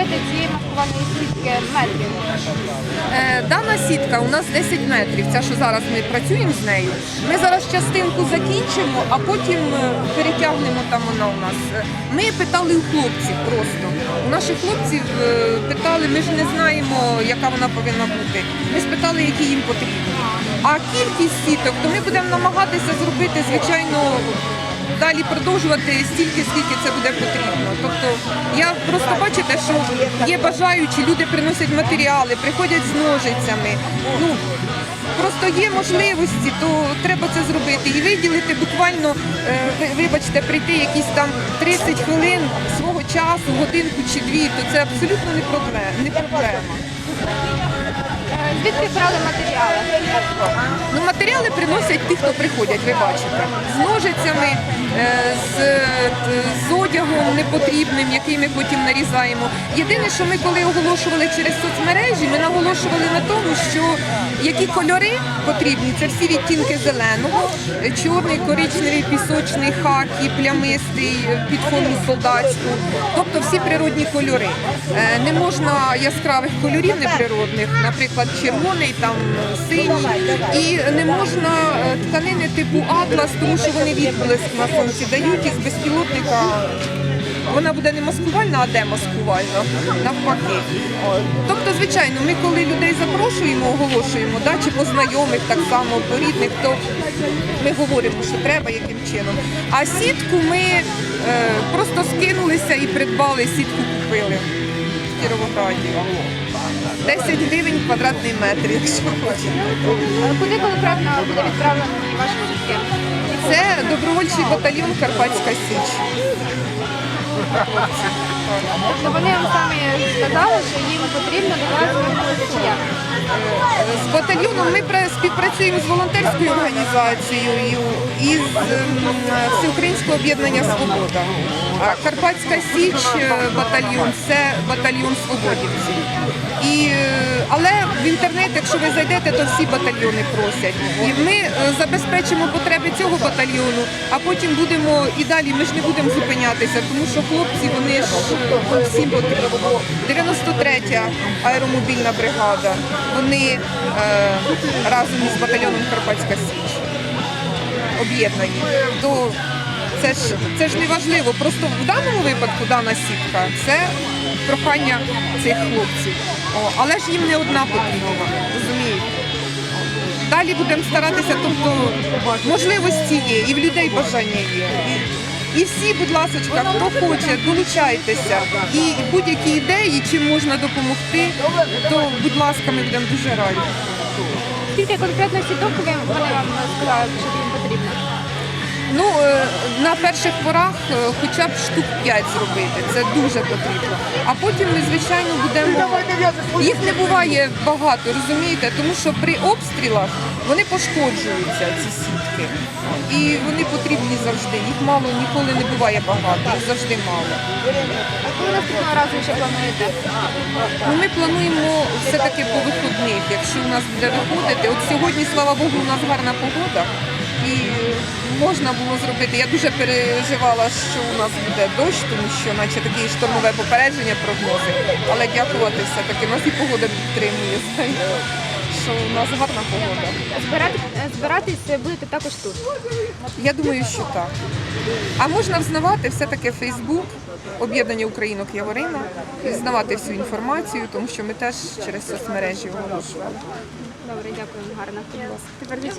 зробити цієї маскувальної сітки метрів? Е, Дана сітка у нас 10 метрів. Ця, що зараз ми працюємо з нею. Ми зараз частинку закінчимо, а потім е, перетягнемо там вона у нас. Е, Ми питали у хлопців просто. У наших хлопців питали, ми ж не знаємо, яка вона повинна бути. Ми спитали, які їм потрібні. А кількість сіток, то ми будемо намагатися зробити, звичайно. Далі продовжувати стільки, скільки це буде потрібно. Тобто я просто бачите, що є бажаючі, люди приносять матеріали, приходять з ножицями. Ну просто є можливості, то треба це зробити і виділити буквально, е, вибачте, прийти якісь там 30 хвилин свого часу, годинку чи дві, то це абсолютно не проблема. Звідки брали матеріали? Ну, матеріали приносять ті, хто приходять, ви бачите. З ножицями, е, з, з одягом непотрібним, який ми потім нарізаємо. Єдине, що ми коли оголошували через соцмережі, ми наголошували на тому, що які кольори потрібні, це всі відтінки зеленого, чорний, коричневий, пісочний, хакі, плямистий, під форму солдатську. Тобто всі природні кольори. Е, Не можна яскравих кольорів неприродних, наприклад, червоний, там синій, і не можна е, тканини типу атлас, тому що вони відблиск на сонці дають із безпілотника. Вона буде не маскувальна, а демаскувальна, навпаки. Тобто, звичайно, ми коли людей запрошуємо, оголошуємо, да, чи по знайомих, так само по рідних, то ми говоримо, що треба, яким чином. А сітку ми е, просто скинулися і придбали, сітку купили в Кіровограді. 10 гривень квадратний метр, якщо хочете. Е, Куди конкретно буде відправлені ваші сітки? Це добровольчий батальйон Карпатська Січ. Тобто вони вам самі сказали, що їм потрібно до вас звернутися чи як? З батальйоном ми співпрацюємо з волонтерською організацією і з ем, Всеукраїнського об'єднання Свобода. А Карпатська Січ е, батальйон це батальйон свободівців. І, е, але в інтернет, якщо ви зайдете, то всі батальйони просять. І ми е, забезпечимо потреби цього батальйону, а потім будемо і далі. Ми ж не будемо зупинятися, тому що хлопці вони ж е, всім потрібні. 93-я аеромобільна бригада. Вони е, разом із батальйоном Карпатська Січ об'єднані. Це ж це ж не важливо. Просто в даному випадку дана сітка це прохання цих хлопців. О, але ж їм не одна потрібна, розумієте? Далі будемо старатися, тобто можливості є, і в людей бажання є. І всі, будь ласка, хто хоче, долучайтеся. І будь-які ідеї, чим можна допомогти, то будь ласка, ми будемо дуже раді. Скільки конкретно сіток вони вам сказали, що їм потрібно? Ну, е, на перших порах е, хоча б штук 5 зробити, це дуже потрібно. А потім ми, звичайно, будемо. Їх не буває багато, розумієте, тому що при обстрілах вони пошкоджуються, ці сітки. І вони потрібні завжди. Їх мало ніколи не буває багато, їх завжди мало. А коли наступного разу ще плануєте? Ну, ми плануємо все-таки по виходних, якщо у нас буде виходити. От сьогодні, слава Богу, у нас гарна погода. І можна було зробити. Я дуже переживала, що у нас буде дощ, тому що наче таке штормове попередження прогнози. Але дякувати все-таки нас і погода підтримує, що у нас гарна погода. Збирати, е, збиратись будете також тут. Я думаю, що так. А можна взнавати все-таки Фейсбук, об'єднання українок Яворина, і взнавати всю інформацію, тому що ми теж через соцмережі оголошували. Добре, дякую, гарно. Тепер